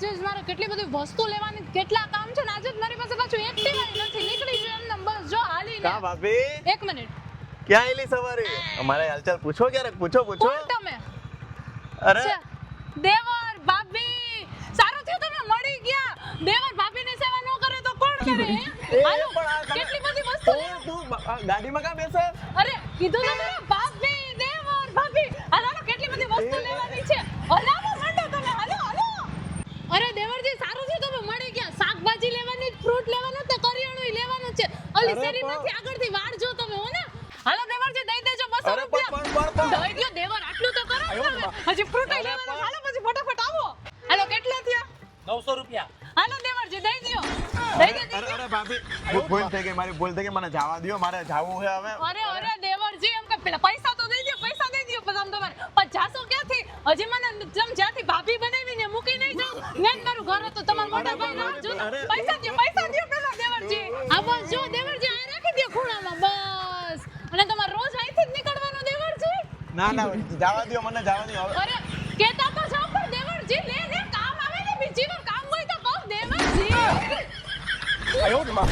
આજે જ મારે કેટલી બધી વસ્તુ લેવાની કેટલા કામ છે ને આજે જ મારી પાસે પાછું એક્ટિવા નથી નીકળી ગયો એમને બસ જો હાલીને. કા ભાભી? એક મિનિટ. ક્યાં આવેલી સવારે? અમારે હાલચાલ પૂછો ક્યારેક પૂછો પૂછો. તમે? અરે. દેવર ભાભી સારું થયું તમે મળી ગયા. દેવર ભાભીની સેવા ન કરે તો કોણ કરે હાલો કેટલી બધી વસ્તુ તું ગાડીમાં કા બેસે? અરે કીધું તો ખરા, ભાભી દેવર ભાભી હાલો હાલો, કેટલી બધી વસ્તુ એ- લેવાની છે હલાવો માંડો તમે હાલો હાલો અરે દેવરજી સારું છે તમે મળી ગયા શાકભાજી લેવાની ફ્રૂટ લેવાનું તો કરિયાણું લેવાનું છે? ઓલી અરે શેરીમાંથી આગળથી વાર જો તમે હો ને? હાલો દેવરજી દઈ દેજો બસો અરે પણ પણ દઈ દો દેવર આટલું તો કરો તમે. હજી ફ્રૂટ લેવાનું. હાલો પછી ફટાફટ આવો. હાલો કેટલા થયા? 900 રૂપિયા. હાલો દેવરજી દઈ દો. દઈ દે અરે ભાભી ભૂલ થઈ ગઈ મારી ભૂલ થઈ ગઈ મને જવા દ્યો મારે જાવું છે હવે. અરે અરે દેવરજી એમ કે પેલા પૈસા તો દઈ દો પૈસા દઈ દ્યો પછી આમ તમારે. પણ ક્યાંથી? હજી મને જેમ જ્યાંથી ભાભી બનાવીને મૂકી મેં મારું ઘર હતું તમારા મોટા ભાઈ ના જો પૈસા દે પૈસા દે પેલા દેવરજી. આ બસ જો દેવરજી આ રાખી દે ખૂણામાં બસ. અને તમારે રોજ અહીંથી જ નીકળવાનું દેવરજી? ના ના જવા દો મને જવા દો અરે કેતા તો જાવ પણ દેવરજી લે લે કામ આવે ને બીજી કામ હોય તો કહો દેવરજી. આયો મા.